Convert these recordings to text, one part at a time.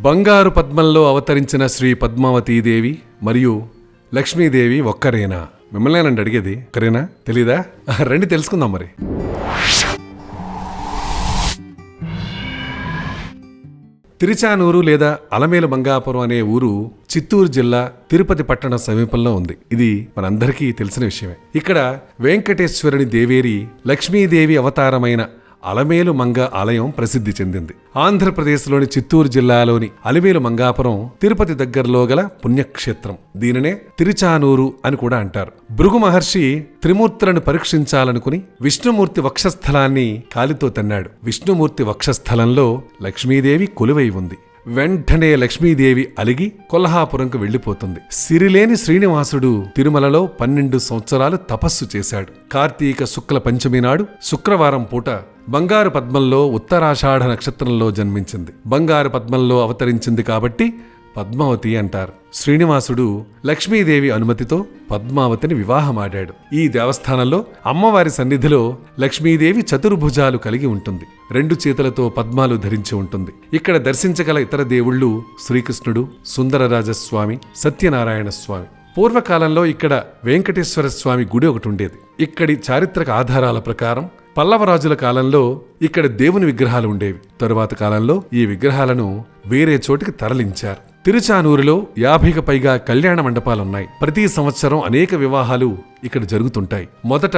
బంగారు పద్మంలో అవతరించిన శ్రీ పద్మావతీదేవి మరియు లక్ష్మీదేవి ఒక్కరేనా? మిమ్మల్నేనండి అడిగేది ఒక్కరేనా? తెలీదా? రండి తెలుసుకుందాం మరి. తిరుచానూరు లేదా అలమేలు మంగాపురం అనే ఊరు చిత్తూరు జిల్లా తిరుపతి పట్టణ సమీపంలో ఉంది. ఇది మనందరికీ తెలిసిన విషయమే. ఇక్కడ వెంకటేశ్వరుని దేవేరి లక్ష్మీదేవి అవతారమైన అలమేలు మంగ ఆలయం ప్రసిద్ధి చెందింది. ఆంధ్రప్రదేశ్లోని చిత్తూరు జిల్లాలోని అలివేలు మంగాపురం తిరుపతి దగ్గరలో గల పుణ్యక్షేత్రం. దీనినే తిరుచానూరు అని కూడా అంటారు. భృగు మహర్షి త్రిమూర్తులను పరీక్షించాలనుకుని విష్ణుమూర్తి వక్షస్థలాన్ని కాలితో తన్నాడు. విష్ణుమూర్తి వక్షస్థలంలో లక్ష్మీదేవి కొలువై ఉంది. వెంటనే లక్ష్మీదేవి అలిగి కొల్హాపురంకు వెళ్ళిపోతుంది సిరిలేని శ్రీనివాసుడు తిరుమలలో పన్నెండు సంవత్సరాలు తపస్సు చేశాడు. కార్తీక శుక్ల పంచమి నాడు శుక్రవారం పూట బంగారు పద్మంలో ఉత్తరాషాఢ నక్షత్రంలో జన్మించింది. బంగారు పద్మంలో అవతరించింది కాబట్టి పద్మావతి అంటారు. శ్రీనివాసుడు లక్ష్మీదేవి అనుమతితో పద్మావతిని వివాహమాడాడు. ఈ దేవస్థానంలో అమ్మవారి సన్నిధిలో లక్ష్మీదేవి చతుర్భుజాలు కలిగి ఉంటుంది. రెండు చేతులతో పద్మాలు ధరించి ఉంటుంది. ఇక్కడ దర్శించగల ఇతర దేవుళ్ళు శ్రీకృష్ణుడు సుందరరాజస్వామి సత్యనారాయణ స్వామి పూర్వకాలంలో ఇక్కడ వెంకటేశ్వర స్వామి గుడి ఒకటి ఉండేది. ఇక్కడి చారిత్రక ఆధారాల ప్రకారం పల్లవరాజుల కాలంలో ఇక్కడ దేవుని విగ్రహాలు ఉండేవి. తరువాత కాలంలో ఈ విగ్రహాలను వేరే చోటికి తరలించారు. తిరుచానూరులో యాభైకి పైగా కళ్యాణ మండపాలున్నాయి. ప్రతి సంవత్సరం అనేక వివాహాలు ఇక్కడ జరుగుతుంటాయి. మొదట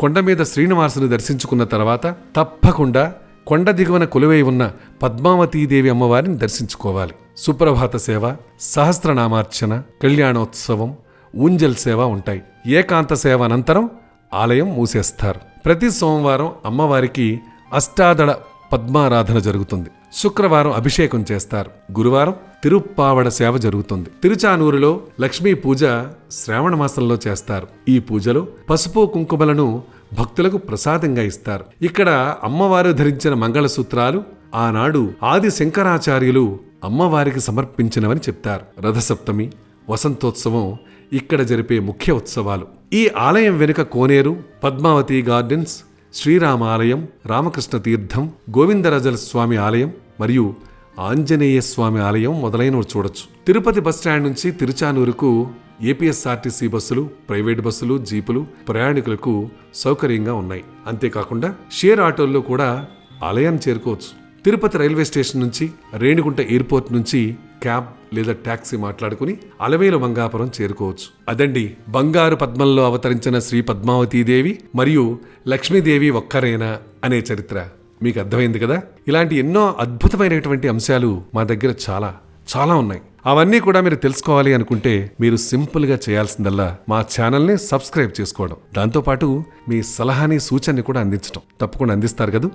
కొండ మీద శ్రీనివాసుని దర్శించుకున్న తర్వాత తప్పకుండా కొండ దిగువన కొలువై ఉన్న పద్మావతీదేవి అమ్మవారిని దర్శించుకోవాలి. సుప్రభాత సేవ సహస్రనామార్చన కళ్యాణోత్సవం ఊంజల్ సేవ ఉంటాయి. ఏకాంత సేవ అనంతరం ఆలయం మూసేస్తారు. ప్రతి సోమవారం అమ్మవారికి అష్టాదళ పద్మారాధన జరుగుతుంది. శుక్రవారం అభిషేకం చేస్తారు. గురువారం తిరుప్పావడ సేవ జరుగుతుంది. తిరుచానూరులో లక్ష్మీ పూజ శ్రావణ మాసంలో చేస్తారు. ఈ పూజలో పసుపు కుంకుమలను భక్తులకు ప్రసాదంగా ఇస్తారు. ఇక్కడ అమ్మవారు ధరించిన మంగళసూత్రాలు ఆనాడు ఆది శంకరాచార్యులు అమ్మవారికి సమర్పించినవని చెప్తారు. రథసప్తమి వసంతోత్సవం ఇక్కడ జరిపే ముఖ్య ఉత్సవాలు. ఈ ఆలయం వెనుక కోనేరు పద్మావతి గార్డెన్స్ శ్రీరామాలయం రామకృష్ణ తీర్థం గోవిందరాజల స్వామి ఆలయం మరియు ఆంజనేయ స్వామి ఆలయం మొదలైనవి చూడొచ్చు. తిరుపతి బస్టాండ్ నుంచి తిరుచానూరుకు ఏపీఎస్ఆర్టీసీ బస్సులు ప్రైవేట్ బస్సులు జీపులు ప్రయాణికులకు సౌకర్యంగా ఉన్నాయి. అంతేకాకుండా షేర్ ఆటోల్లో కూడా ఆలయాన్ని చేరుకోవచ్చు. తిరుపతి రైల్వే స్టేషన్ నుంచి రేణిగుంట ఎయిర్పోర్ట్ నుంచి క్యాబ్ లేదా ట్యాక్సీ మాట్లాడుకుని అలవేలు మంగాపురం చేరుకోవచ్చు. అదండి బంగారు పద్మంలో అవతరించిన శ్రీ పద్మావతీదేవి మరియు లక్ష్మీదేవి ఒక్కరేనా అనే చరిత్ర. మీకు అర్థమైంది కదా? ఇలాంటి ఎన్నో అద్భుతమైనటువంటి అంశాలు మా దగ్గర చాలా చాలా ఉన్నాయి. అవన్నీ కూడా మీరు తెలుసుకోవాలి అనుకుంటే మీరు సింపుల్గా చేయాల్సిందల్లా మా ఛానల్ని సబ్స్క్రైబ్ చేసుకోవడం. దాంతోపాటు మీ సలహాని సూచనని కూడా అందించడం తప్పకుండా అందిస్తారు కదా?